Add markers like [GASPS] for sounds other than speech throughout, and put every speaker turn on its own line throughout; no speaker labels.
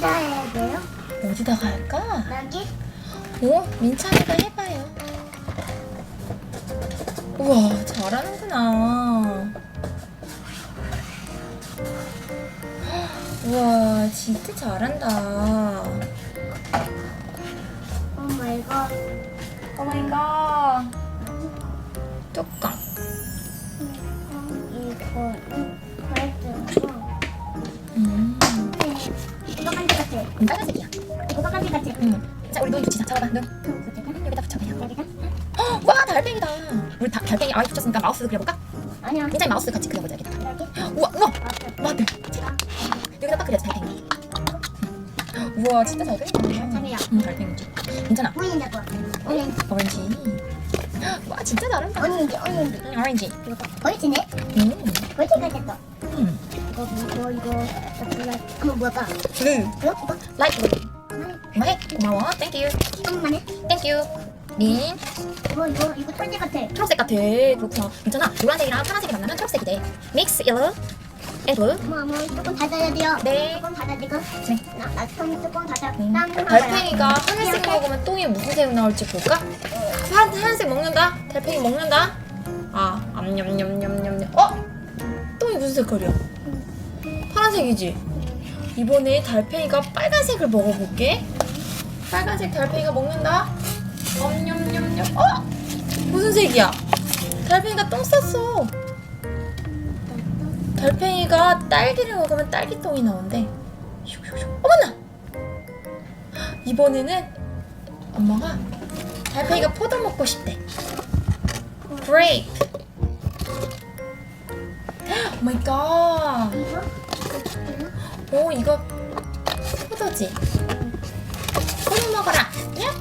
어디다 해야 돼요?
어디다가 할까?
여기?
오, 민찬이가 해봐요. 우와, 잘하는구나. 우와, 진짜 잘한다.
오 마이 갓.
오 마이 갓. 뚜껑.
이거
음, 빨간색이야.
이거 간지 같아.
음. 자, 우리 눈 붙이자. 잡아봐, 눈.
그거
여기다 붙여봐요.
여기다?
헉, 와, 달팽이다. 우리 다, 달팽이 아이 붙였으니까 마우스 그려볼까?
아니야.
민찬이 마우스 같이 그려보자, 여기다.
여기?
우와, 우와. 와, 네. 여기다 딱 그려야지, 달팽이. 우와, 진짜 잘 그린다.
달팽이야.
응, 달팽이지. 괜찮아.
보인다고. 오렌지.
오렌지. [GASPS] 와, 진짜 잘한다.
오렌지, 오렌지.
응, 오렌지.
벌치네?
음,
벌치 같았어.
음.
이거 이거
라이트. 고마해. 고마워. 땡큐.
조금만 해.
땡큐. 민.
이거 이거 이거 털지 같아.
초록색 같아. 그렇구나. 괜찮아. 노란색이랑 파란색이 만나면 초록색이 돼. 앤 블루.
어머 어머 조금 닫아야 돼요.
네.
조금 닫아지고.
네.
나나손 조금 닫아.
달팽이가 하늘색 먹으면 똥이 무슨 색 나올지 볼까? 하, 하늘색 먹는다. 달팽이 먹는다. 아, 암냠냠냠냠냠. 어? 똥이 무슨 색깔이야? 파란색이지. 이번에 달팽이가 빨간색을 먹어볼게. 빨간색 달팽이가 먹는다. 엄냠냠냠. 어? 무슨 색이야? 달팽이가 똥 쌌어. 달팽이가 딸기를 먹으면 딸기똥이 나온대. 어머나! 이번에는 엄마가 달팽이가 포도 먹고 싶대. 그레이프. 오 마이 갓. 오 이거 포도지. 포도 먹어라. 야.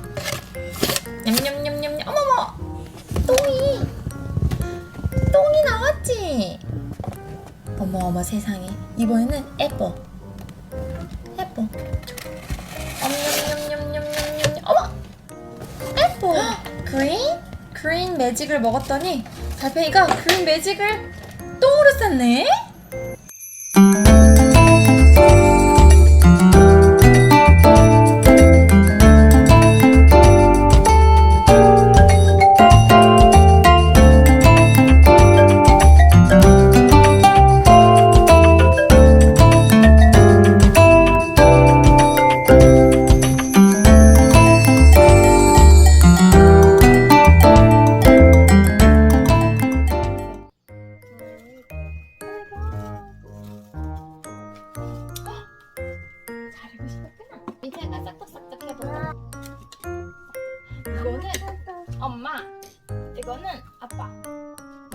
냠냠냠냠냠. 어머머. 똥이. 똥이 나왔지. 어머 어머 세상에. 이번에는. 어머. 애플. 그린? 그린 매직을 먹었더니 달팽이가 그린 매직을 똥으로 쌌네.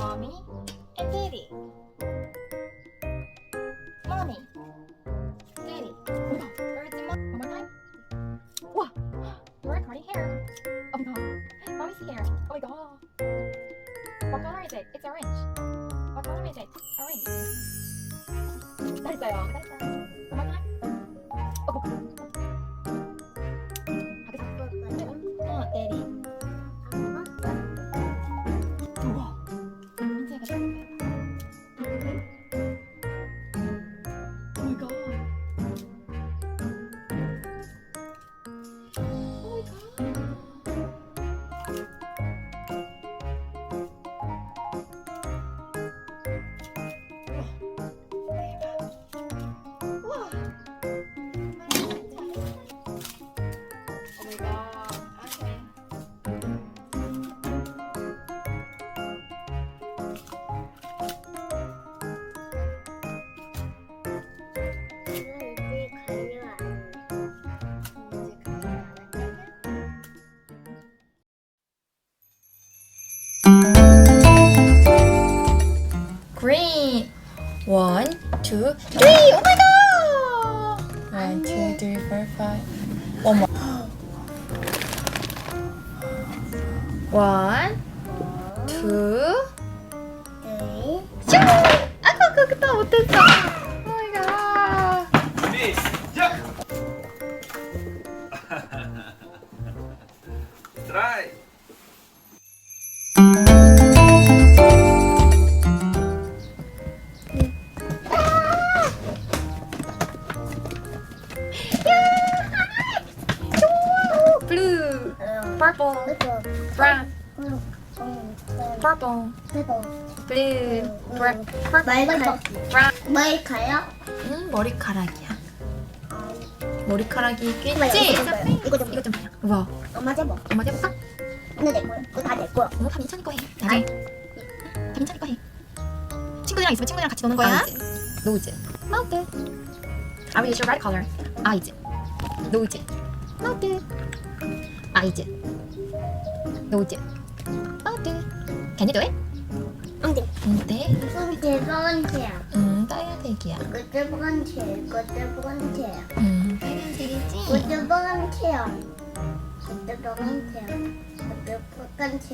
마미, 앤 데디. 마미, 데디. Where's the mom? One more time. 와, you're cutting hair. Oh my god, mommy's hair. Oh my god. What color is it? It's orange. What color is it? Orange. 잘했어요. 잘했어요. One more time. 어, Green. One, two, three. Oh my god. One, two, three, four, five. One more. One, two. 슝! 아까 그거 못했어. Oh my god.
준비 시작! 트라이!
blue, purple,
brown, purple, blue, br- purple, brown.
머리카락?
음, 머리카락이야. 머리카락이 꽤.
이거 좀 이거 좀
이거 좀 그냥. 봐.
엄마 제법
엄마 해볼까?
이거 내 거야 이거 다내 거야
어, 다 민찬이 거 해. 나중에. 다 민찬이 거 해. 친구들이랑 있으면 친구들이랑 같이 노는 거야. 노즈. 마우트. I will use your red color. 아이즈. 노즈. 마우트. 아이즈. 노즈. 마우트. Can you do it?
안돼
응, 네.
이건 제 번째야
응, 빨간색이야.
이거 제 번째 이거 제 번째야
응, 빨간색이지?
이거 제 번째야 이거 제 번째야 이거 제 번째